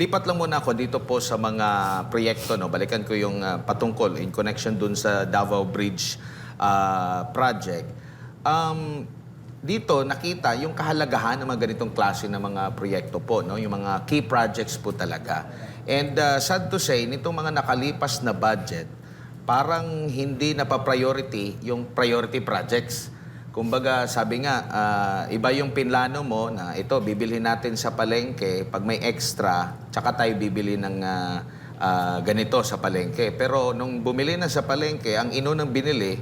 lipat lang muna ako dito po sa mga proyekto. No? Balikan ko yung ah, patungkol in connection dun sa Davao Bridge ah, project. Um, dito nakita yung kahalagahan ng mga ganitong klase ng mga proyekto po, no? yung mga key projects po talaga. And ah, sad to say, nitong mga nakalipas na budget, parang hindi na pa-priority yung priority projects. Kumbaga, sabi nga, ah, iba yung pinlano mo na ito, bibilhin natin sa palengke, pag may extra, tsaka tayo bibili ng ah, ah, ganito sa palengke. Pero nung bumili na sa palengke, ang inunang binili,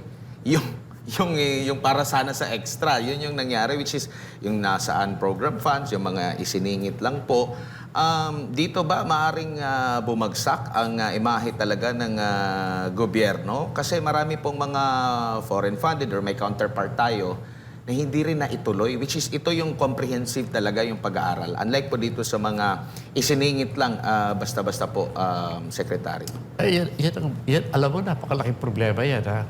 yung yung yung para sana sa extra yun yung nangyari which is yung nasaan program funds yung mga isiningit lang po um, dito ba maaring ah, bumagsak ang ah, imahe talaga ng ah, gobyerno kasi marami pong mga foreign funded or may counterpart tayo na hindi rin naituloy which is ito yung comprehensive talaga yung pag-aaral unlike po dito sa mga isiningit lang ah, basta-basta po um, secretary Ay, yan, yan, ang- yan, alam mo, napakalaking problema yan. Ha?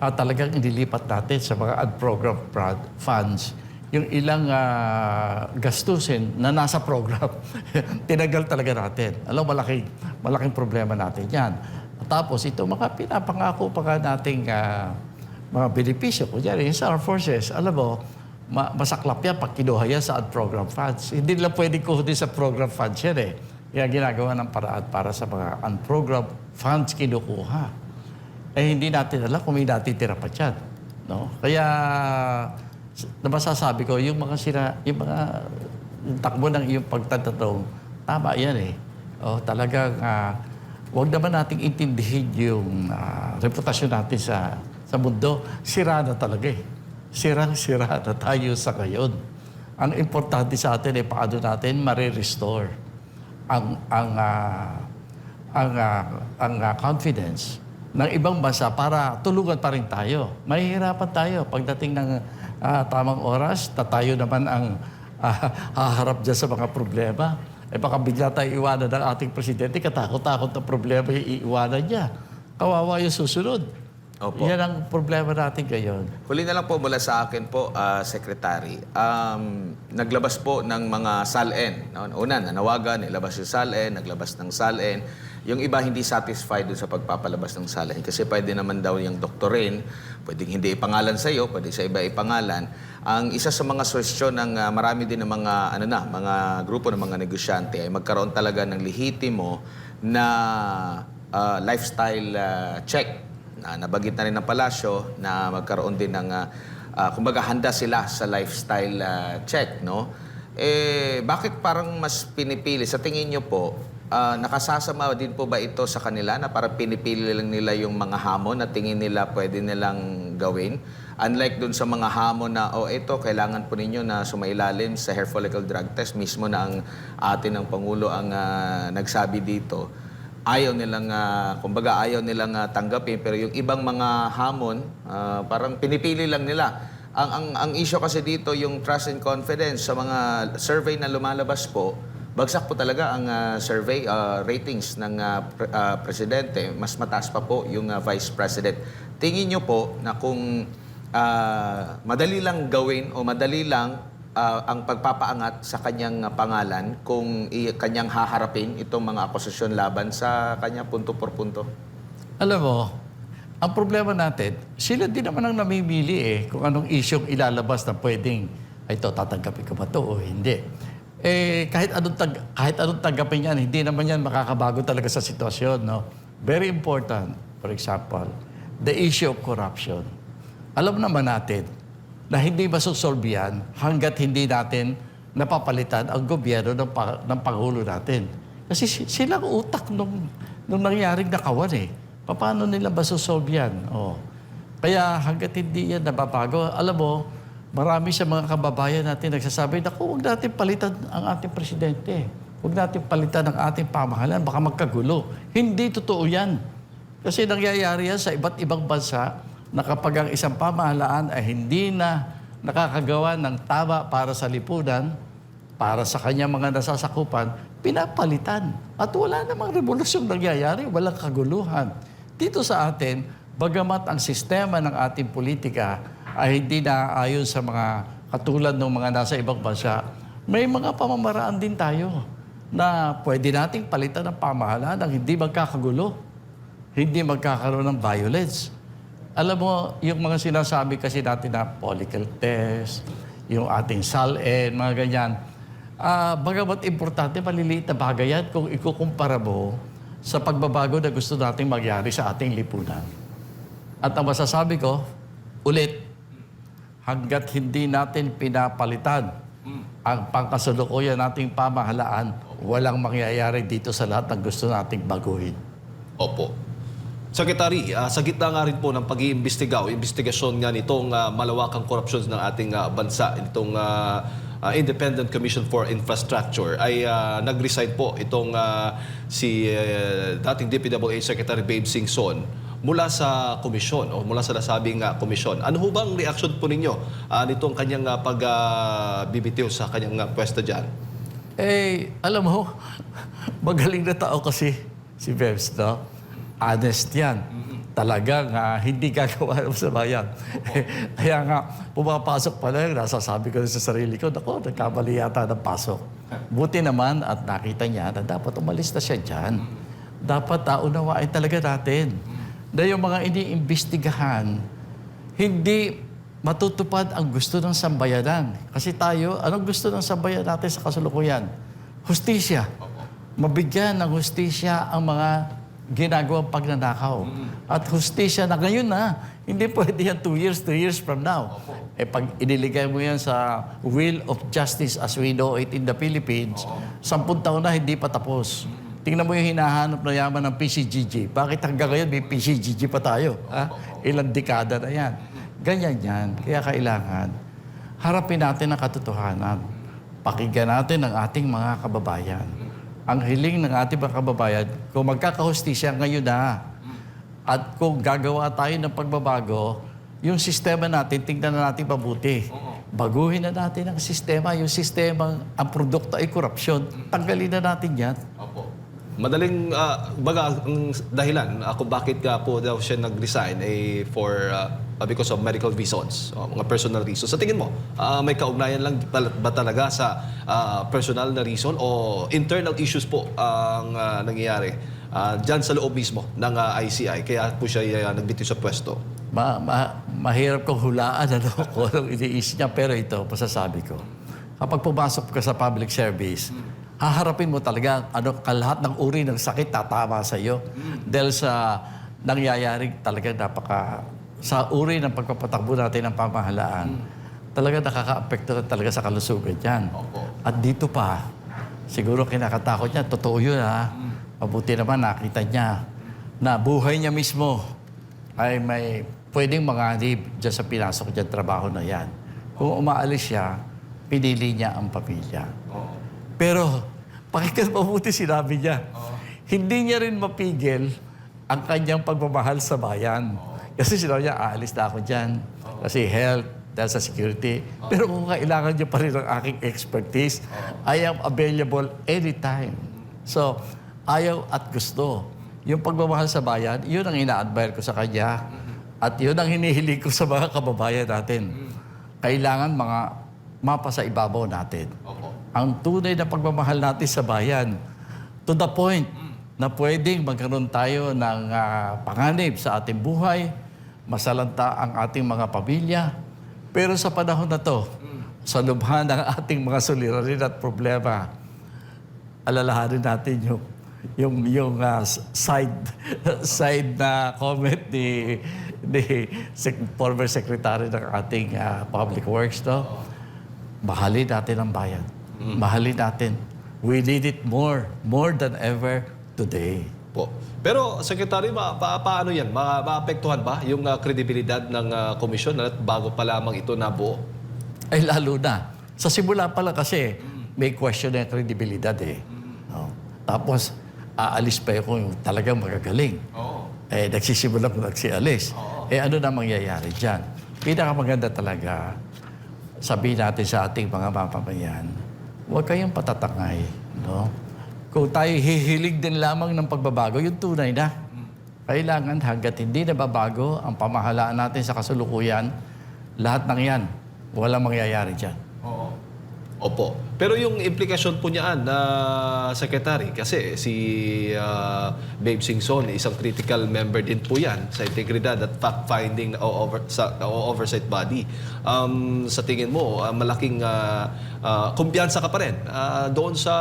Ah, talagang inilipat natin sa mga unprogrammed funds yung ilang ah, gastusin na nasa program. Tinagal talaga natin. Alam malaking, malaking problema natin yan. Tapos ito, mga pinapangako pa nga nating ah, mga benepisyo. Kunyari, sa Armed Forces, alam mo, ma- masaklap yan pag kinuha yan sa unprogrammed funds. Hindi nila pwedeng kuhunin sa program funds yan eh. Kaya ginagawa ng paraan para sa mga unprogrammed funds kinukuha. Eh hindi natin alam kung may natitira pa dyan. No? Kaya na masasabi ko, yung mga sira, yung mga yung takbo ng iyong pagtatanong, tama yan eh. O, talagang ah, huwag naman nating intindihin yung ah, reputasyon natin sa, sa mundo. Sira na talaga eh. Sirang-sira na tayo sa ngayon. Ang importante sa atin ay paano natin marirestore ang ang ah, ang ah, ang ah, confidence ng ibang bansa para tulungan pa rin tayo. Mahihirapan tayo pagdating ng ah, tamang oras na tayo naman ang ah, haharap dyan sa mga problema. Eh baka bigla tayo iwanan ng ating presidente, katakot-takot na problema yung iiwanan niya. Kawawa yung susunod. Opo. Yan ang problema natin ngayon. Huli na lang po mula sa akin po, ah, Secretary. Um, naglabas po ng mga SALN. Una, nanawagan, nilabas yung SALN, naglabas ng SALN. Yung iba hindi satisfied dun sa pagpapalabas ng SALN kasi pwede naman daw yung doktorin, pwedeng hindi ipangalan sa iyo, pwede sa iba ipangalan. Ang isa sa mga suwestyon ng ah, marami din ng mga ano na, mga grupo ng mga negosyante ay magkaroon talaga ng lehitimo na ah, lifestyle ah, check na nabagit na rin ng palasyo na magkaroon din ng ah, kumbaga handa sila sa lifestyle ah, check no? Eh bakit parang mas pinipili? Sa tingin niyo po ah, nakasasama din po ba ito sa kanila na parang pinipili lang nila yung mga hamon na tingin nila pwede nilang gawin? Unlike dun sa mga hamon na oh ito kailangan po ninyo na sumailalim sa hair follicle drug test. Mismo na ang atin ng pangulo ang ah, nagsabi dito ayaw nilang, ah, kumbaga ayaw nilang ah, tanggapin. Pero yung ibang mga hamon, ah, parang pinipili lang nila. Ang, ang, ang issue kasi dito, yung trust and confidence sa mga survey na lumalabas po, bagsak po talaga ang ah, survey ah, ratings ng ah, pre- ah, presidente. Mas mataas pa po yung ah, vice president. Tingin nyo po na kung ah, madali lang gawin o madali lang ah, ang pagpapaangat sa kanyang ah, pangalan kung i- kanyang haharapin itong mga akusasyon laban sa kanya punto por punto? Alam mo, ang problema natin, sila din naman ang namimili eh kung anong isyong ilalabas na pwedeng, ito, tatanggapin ko ba ito o hindi. Eh, kahit anong, tag, kahit anong tanggapin yan, hindi naman yan makakabago talaga sa sitwasyon. No? Very important, for example, the issue of corruption. Alam naman natin na hindi masusolve yan hanggat hindi natin napapalitan ang gobyerno ng, pa, ng Pangulo natin. Kasi si- silang utak nung, nung nangyaring nakawan eh. Paano nila masusolve yan? Oh. Kaya hanggat hindi yan nababago, alam mo, marami sa mga kababayan natin nagsasabi, naku, huwag natin palitan ang ating presidente. Huwag natin palitan ang ating pamahalaan, baka magkagulo. Hindi totoo yan. Kasi nangyayari yan sa iba't ibang bansa na kapag ang isang pamahalaan ay hindi na nakakagawa ng tama para sa lipunan, para sa kanyang mga nasasakupan, pinapalitan. At wala namang revolusyon nangyayari, walang kaguluhan. Dito sa atin, bagamat ang sistema ng ating politika ay hindi na ayon sa mga katulad ng mga nasa ibang bansa, may mga pamamaraan din tayo na pwede nating palitan ng pamahalaan ng hindi magkakagulo, hindi magkakaroon ng violence. Alam mo, yung mga sinasabi kasi natin na follicle test, yung ating SALN, mga ganyan, ah bagamat importante, maliliit na bagay yan kung ikukumpara mo sa pagbabago na gusto nating magyari sa ating lipunan. At ang masasabi ko, ulit, hanggat hindi natin pinapalitan ang pangkasalukuyan nating pamahalaan, walang mangyayari dito sa lahat ng gusto nating baguhin. Opo. Secretary, ah, sa gitna nga rin po ng pag-iimbestiga o investigasyon nga nitong ah, malawakang korupsyon ng ating ah, bansa, itong ah, ah, Independent Commission for Infrastructure, ay ah, nag-resign po itong ah, si eh, dating DPWH Secretary Babe Singson mula sa komisyon o mula sa nasabing ah, komisyon. Ano ho bang reaction po ninyo ah, nitong kanyang pag-bibitiw sa kanyang ah, pwesto dyan? Eh, alam mo, magaling na tao kasi si Bebs, no? Honest yan. Talagang ah, hindi gagawa ng sa bayan. Kaya nga, pumapasok pa lang, nasasabi ko sa sarili ko, nako, nagkamali yata ng pasok. Buti naman at nakita niya na dapat umalis na siya dyan. Dapat uh, unawain talaga natin na yung mga iniimbestigahan, hindi matutupad ang gusto ng sambayanan. Kasi tayo, anong gusto ng sambayan natin sa kasalukuyan? Hustisya. Mabigyan ng hustisya ang mga ginagawang pagnanakaw. At hustisya na ngayon na, hindi pwede yan two years, two years from now. Eh pag iniligay mo yan sa will of justice as we know it in the Philippines, sampung taon na hindi pa tapos. Tingnan mo yung hinahanap na yaman ng PCGG. Bakit hanggang ngayon may PCGG pa tayo? Ha? Ilang dekada na yan. Ganyan yan. Kaya kailangan harapin natin ang katotohanan. Pakinggan natin ang ating mga kababayan. Ang hiling ng ating mga kababayan, kung magkakahustisya ngayon na, at kung gagawa tayo ng pagbabago, yung sistema natin, tingnan na natin mabuti. Baguhin na natin ang sistema. Yung sistema, ang produkto ay korupsyon. Tanggalin na natin yan. Opo. Madaling, ah, baga, ang dahilan uh, kung bakit ka po daw siya nag-resign ay for, ah, because of medical reasons, o mga personal reasons. Sa tingin mo, ah, may kaugnayan lang ba talaga sa ah, personal na reason o internal issues po ang ah, nangyayari ah, dyan sa loob mismo ng ah, ICI kaya po siya ah, nagbitiw sa pwesto? Ma, ma, mahirap kong hulaan ano, kung anong iniisip niya. Pero ito, masasabi ko. Kapag pumasok ka sa public service, haharapin mo talaga ano, kalahat ng uri ng sakit tatama sa iyo. Dahil sa nangyayari talaga napaka... Sa uri ng pagpapatakbo natin ng pamahalaan, talaga nakaka-apekto na talaga sa kalusugan yan. At dito pa, siguro kinakatakot niya, totoo yun ha. Mabuti naman nakita niya na buhay niya mismo ay may pwedeng manganib dyan sa pinasok dyan trabaho na yan. Kung umaalis siya, pinili niya ang pamilya. Pero, pakinggan mabuti sinabi niya. Hindi niya rin mapigil ang kanyang pagmamahal sa bayan. Kasi sinabi niya, aalis na ako dyan. Kasi health, dahil sa security. Pero kung kailangan niya pa rin ng aking expertise, I am available anytime. So, ayaw at gusto. Yung pagmamahal sa bayan, yun ang ina-admire ko sa kanya. At yun ang hinihiling ko sa mga kababayan natin. Kailangan mga mapa sa ibabaw natin. Ang tunay na pagmamahal natin sa bayan, to the point na pwedeng magkaroon tayo ng ah, panganib sa ating buhay, masalanta ang ating mga pamilya. Pero sa panahon na to, sa lubha ng ating mga suliranin at problema, alalahanin natin yung yung yung s- side side na comment ni ni sec- former secretary ng ating ah, public works no? Mahalin natin ang bayan. Mahalin natin. We need it more more than ever today. Po. Pero, Secretary, ma pa paano yan? Ma maapektuhan ba yung ah, kredibilidad ng ah, komisyon at bago pa lamang ito nabuo? ay lalo na sa simula pa lang kasi may question na credibility eh no? tapos aalis pa yung kung talagang magagaling eh, nagsisimula kung nagsialis. Eh, ano na mangyayari dyan? Pinakamaganda talaga, sabihin natin sa ating mga mamamayan, huwag kayong patatangay. No? Kung tayo hihilig din lamang ng pagbabago, yung tunay na. Kailangan hanggat hindi nababago ang pamahalaan natin sa kasulukuyan, lahat ng yan, walang mangyayari dyan. Opo. Pero yung implikasyon po niyaan na secretary kasi si ah, Babe Singson isang critical member din po yan sa integridad at fact-finding o over, sa o oversight body. Um, sa tingin mo, ah, malaking ah, ah, kumpiyansa ka pa rin ah, doon sa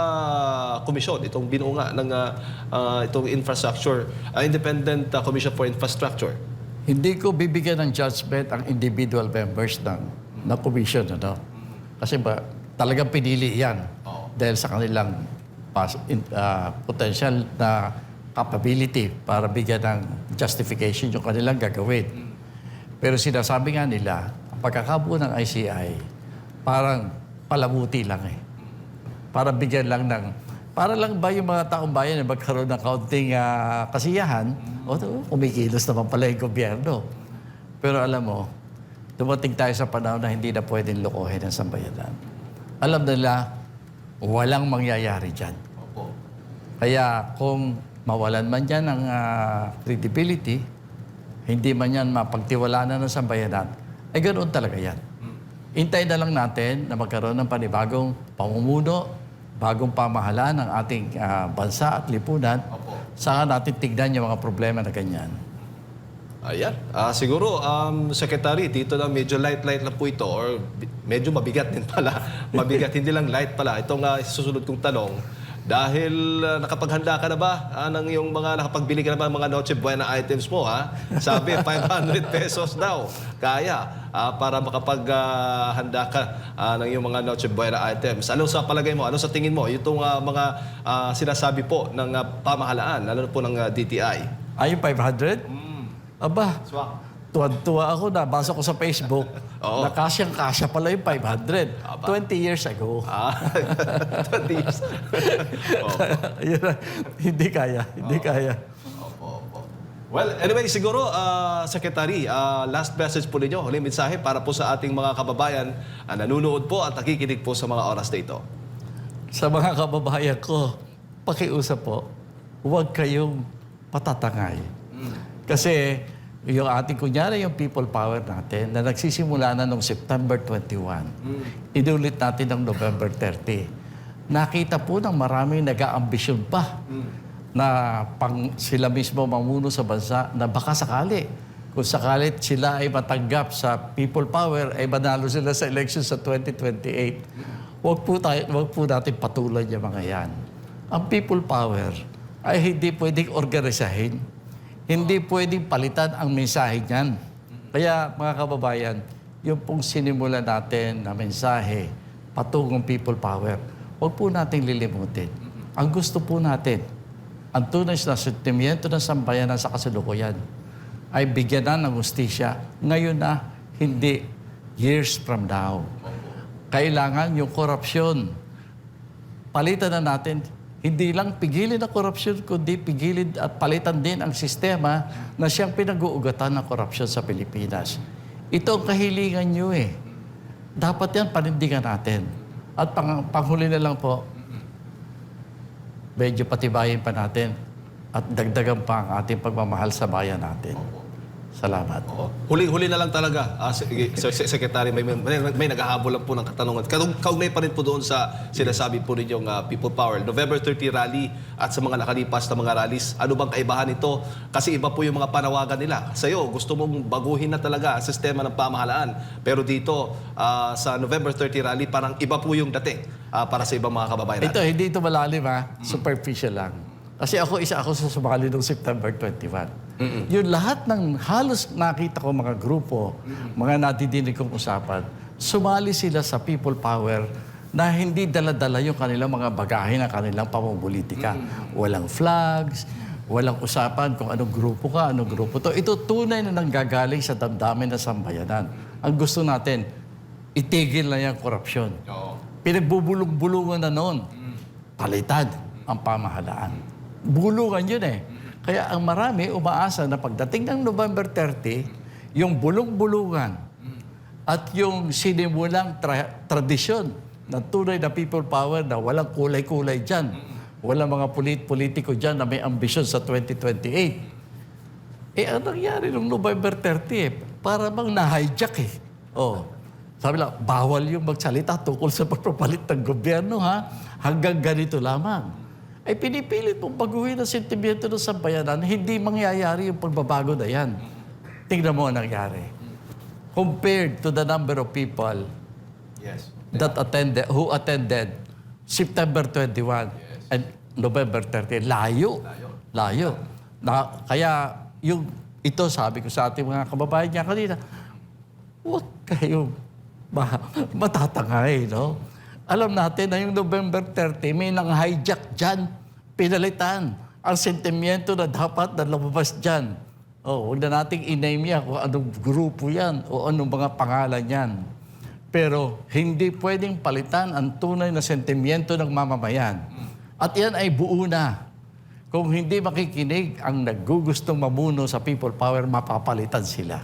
komisyon, itong binuo nga ng ah, ah, itong infrastructure, ah, Independent ah, Commission for Infrastructure. Hindi ko bibigyan ng judgment ang individual members ng, ng commission. Ano? Kasi ba, talagang pinili yan dahil sa kanilang pas, in, ah, potential na capability para bigyan ng justification yung kanilang gagawin. Pero sinasabi nga nila, ang pagkakabuo ng ICI, parang palamuti lang eh. Para bigyan lang ng... Para lang ba yung mga taong bayan na magkaroon ng kaunting ah, kasiyahan, o to, kumikilos naman pala yung gobyerno. Pero alam mo, dumating tayo sa panahon na hindi na pwedeng lokohin ang sambayanan. Alam nila, walang mangyayari dyan. Opo. Kaya kung mawalan man yan ng ah, credibility, hindi man yan mapagtiwalaan ng sambayanan, ay ganoon talaga yan. Hintayin na lang natin na magkaroon ng panibagong pamumuno, bagong pamahalaan ng ating ah, bansa at lipunan, saka natin tignan yung mga problema na ganyan. Ayan. Ah, siguro, um, Secretary, dito lang medyo light-light lang po ito or medyo mabigat din pala. mabigat, hindi lang light pala. Itong uh, susunod kong tanong, dahil ah, nakapaghanda ka na ba ah, ng yung mga nakapagbili ka na ba ng mga Noche Buena items mo, ha? Sabi, 500 pesos daw. Kaya, ah, para makapaghanda ka ah, ng yung mga Noche Buena items. Ano sa palagay mo? Ano sa tingin mo? Itong ah, mga ah, sinasabi po ng ah, pamahalaan, lalo po ng ah, DTI. Ay, yung 500? Aba, tuwan-tuwa ako, nabasa ko sa Facebook, Oo. na kasyang-kasya pala yung 500. 20 years ago. Ah, 20 years. Opo. Yun na, hindi kaya, hindi kaya. Opo, opo. Well, anyway, siguro, ah, Secretary, ah, last message po ninyo, huling mensahe para po sa ating mga kababayan na nanunood po at nakikinig po sa mga oras na ito. Sa mga kababayan ko, pakiusap po, huwag kayong patatangay. Kasi yung ating kunyari, yung people power natin na nagsisimula na noong September 21, inulit natin ng November 30. Nakita po ng maraming nag-aambisyon pa na pang sila mismo mamuno sa bansa na baka sakali kung sakali sila ay matanggap sa people power ay manalo sila sa election sa 2028. Huwag po, tayo, huwag po natin patulan yung mga yan. Ang people power ay hindi pwedeng organisahin. Hindi pwedeng palitan ang mensahe niyan. Kaya mga kababayan, yung pong sinimula natin na mensahe patungong people power, huwag po nating lilimutin. Ang gusto po natin, ang tunay na sentimiento ng sambayanan sa kasalukuyan ay bigyan na ng justisya ngayon na, hindi years from now. Kailangan yung korupsyon, palitan na natin, hindi lang pigilin ang korupsyon, kundi pigilin at palitan din ang sistema na siyang pinag-uugatan ng korupsyon sa Pilipinas. Ito ang kahilingan nyo eh. Dapat yan panindigan natin. At pang, panghuli na lang po, medyo patibayin pa natin at dagdagan pa ang ating pagmamahal sa bayan natin. Salamat. Oo. Huling-huli na lang talaga, ah, sige, Sir Secretary, may, may, may naghahabol lang po ng katanungan. Kaug- Kaugnay pa rin po doon sa sinasabi po ninyong ah, People Power. November 30 rally at sa mga nakalipas na mga rallies, ano bang kaibahan nito? Kasi iba po yung mga panawagan nila. Sa'yo, gusto mong baguhin na talaga ang sistema ng pamahalaan. Pero dito, ah, sa November 30 rally, parang iba po yung dating ah, para sa ibang mga kababayan. Ito, hindi ito malalim ha. Superficial lang. Kasi ako, isa ako sa sumali noong September 21. Yung lahat ng halos nakita ko mga grupo, mga natidinig kong usapan, sumali sila sa people power na hindi dala-dala yung kanilang mga bagahe ng kanilang pamumulitika. Walang flags, walang usapan kung anong grupo ka, anong grupo to. Ito tunay na nanggagaling sa damdamin ng sambayanan. Ang gusto natin, itigil na yung korupsyon. Pinagbubulong-bulungan na noon. Palitan ang pamahalaan. Bulungan yun eh. Kaya ang marami umaasa na pagdating ng November 30, yung bulong-bulungan at yung sinimulang tra- tradisyon ng tunay na people power na walang kulay-kulay dyan. Walang mga polit politiko dyan na may ambisyon sa 2028. Eh, ang nangyari nung November 30 eh, para bang na-hijack eh. Oh. Sabi lang, bawal yung magsalita tungkol sa pagpapalit ng gobyerno, ha? Hanggang ganito lamang. Ay pinipilit mong baguhin ang sentimiento ng sambayanan, hindi mangyayari yung pagbabago na yan. Tingnan mo ang nangyari. Compared to the number of people Yes. that attended, who attended September 21 and November 30. Layo. Layo. Na, kaya yung ito sabi ko sa ating mga kababayan niya kanina, huwag kayong ma- matatangay, no? Alam natin na yung November 30, may nang hijack dyan, pinalitan. Ang sentimiento na dapat na lumabas dyan. Oh, huwag na nating iname yan kung anong grupo yan o anong mga pangalan yan. Pero hindi pwedeng palitan ang tunay na sentimiento ng mamamayan. At yan ay buo na. Kung hindi makikinig ang naggugustong mamuno sa people power, mapapalitan sila.